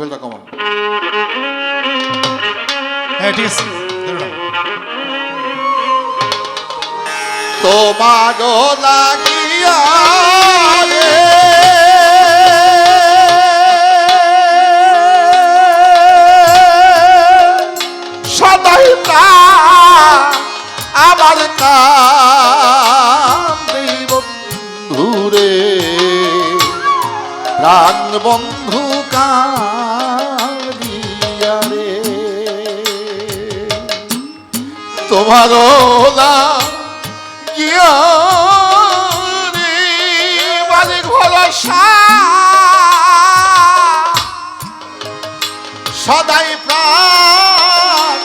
লেভেলটা কমান। হ্যাঁ ঠিক আছে। তোমার লাগিয়া সদাই আমার বন্ধুরে প্রাণ বন্ধু কাঁদিয়া না জ্ঞানী মালিক ভরসা? সদাই প্রাণ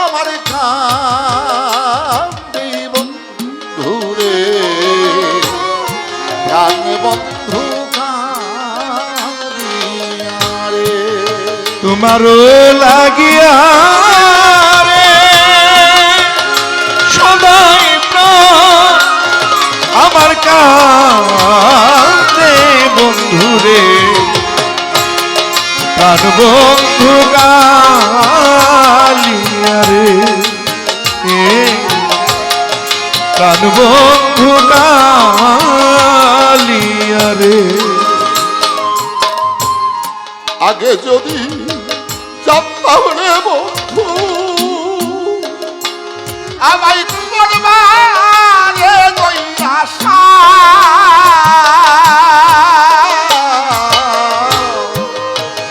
আমার কান্দি বন্ধুরে প্রাণ বন্ধু রে। তোমারও লাগিয়া বন্ধু গালিয়া রে। প্রাণ বন্ধু গালিয়া রে। আগে যদি জানতাম রে বন্ধু, আমায় করবারে ওই আশা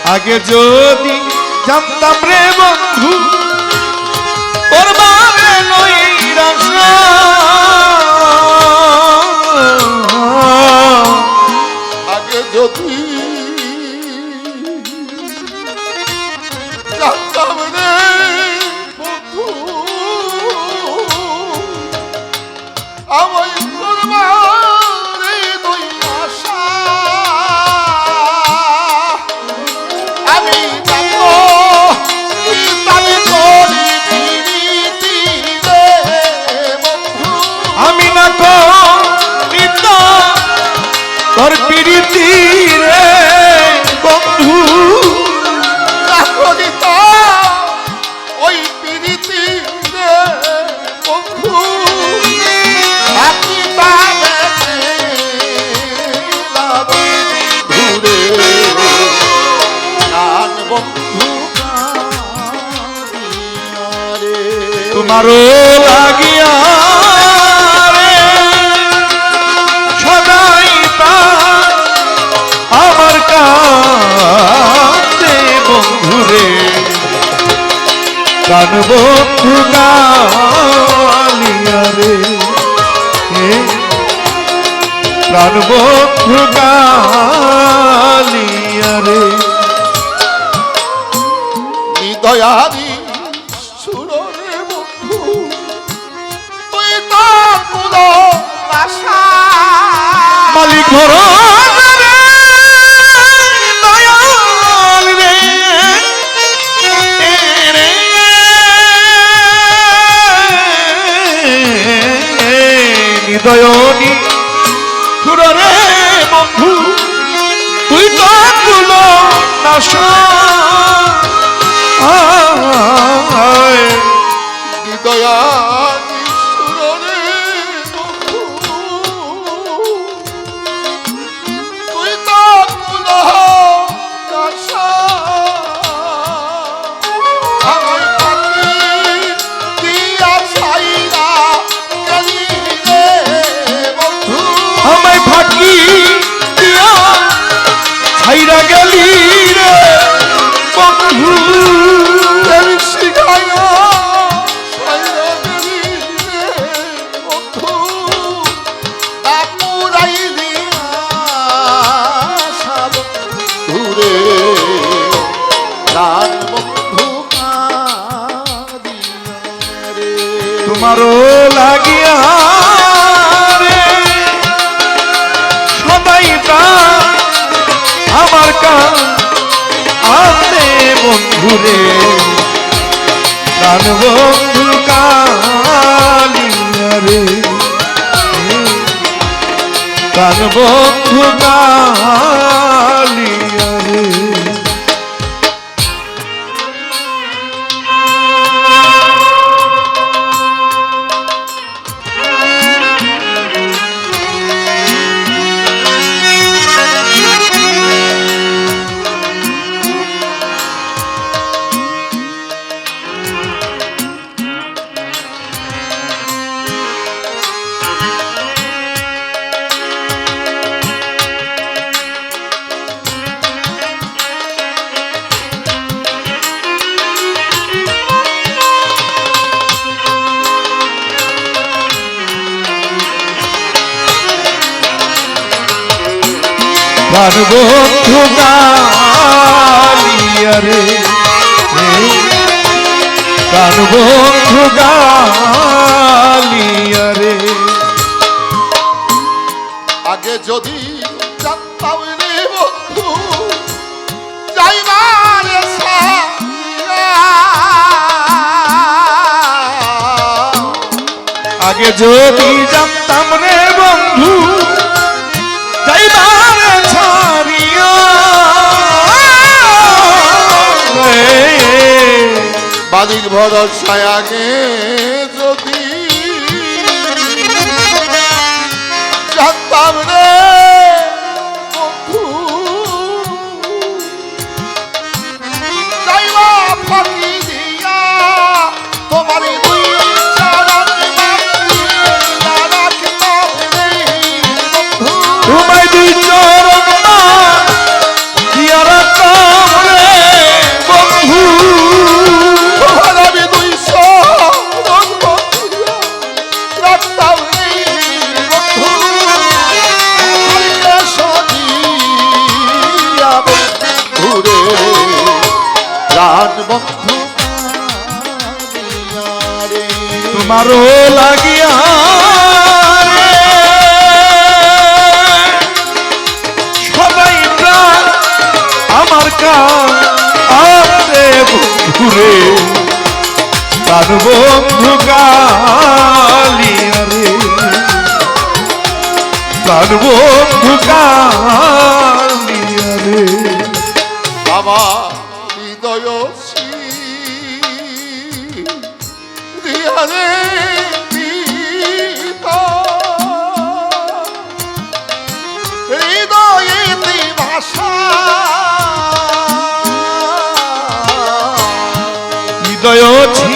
আগে যদি জানতাম রে বন্ধু আগে যদি পিরিতি রে বন্ধু ওই পিরিতি রে বন্ধু। থাকি ঘুরে গান বন্ধু তোমারও লাগিয়া প্রাণ বন্ধু রে প্রাণ বন্ধু হৃদয়নি। সুরে বন্ধু তুই তো নাশা বন্ধুরে প্রাণ বন্ধু কালিয়া রে প্রাণ বন্ধু কালিয়া প্রাণ বন্ধু গালিয়া রে। প্রাণ বন্ধু গালিয়া রে। আগে যদি জানতাম রে বন্ধু যাইবার আগে যদি জানতাম রে বন্ধু বাদিক আগে তোমারও লাগিয়া সবাই আমার আরে বন্ধুরে প্রাণ বন্ধু গালিয়া রে। প্রাণ বন্ধু গালিয়া হৃদয়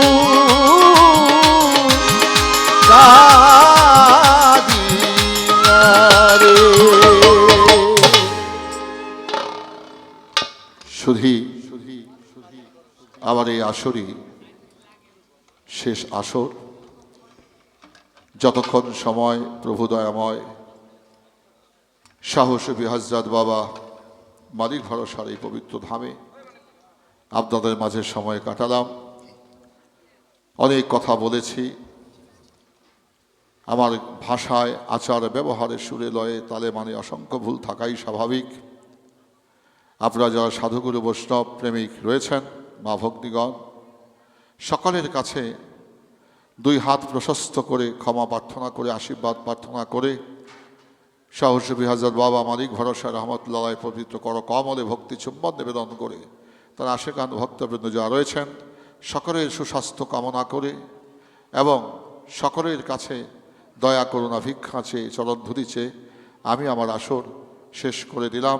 আমার এই আসরই শেষ আসর। যতক্ষণ সময় প্রভু দয়াময় সাহসী হাজরাত বাবা মালিক ভরসার এই পবিত্র ধামে আপনাদের মাঝে সময় কাটালাম। অনেক কথা বলেছি। আমার ভাষায় আচার ব্যবহারে সুরে, লয়ে, তালে মানে অসংখ্য ভুল থাকাই স্বাভাবিক। আপনারা যারা সাধুগুরু বৈষ্ণব প্রেমিক রয়েছেন, মা ভক্তিগণ, সকলের কাছে দুই হাত প্রশস্ত করে ক্ষমা প্রার্থনা করে, আশীর্বাদ প্রার্থনা করে সাহসী হাজার বাবা মালিক, ভরসা রহমতুল্লাহ পবিত্র কর, কমলে ভক্তি, চুম্বন নিবেদন করে তার আশেকান ভক্তবৃন্দ যা রয়েছেন, সকলের সুস্বাস্থ্য কামনা করে এবং সকলের কাছে দয়া করুণা ভিক্ষা চেয়ে চরণধুরি চেয়ে আমি আমার আসর শেষ করে দিলাম।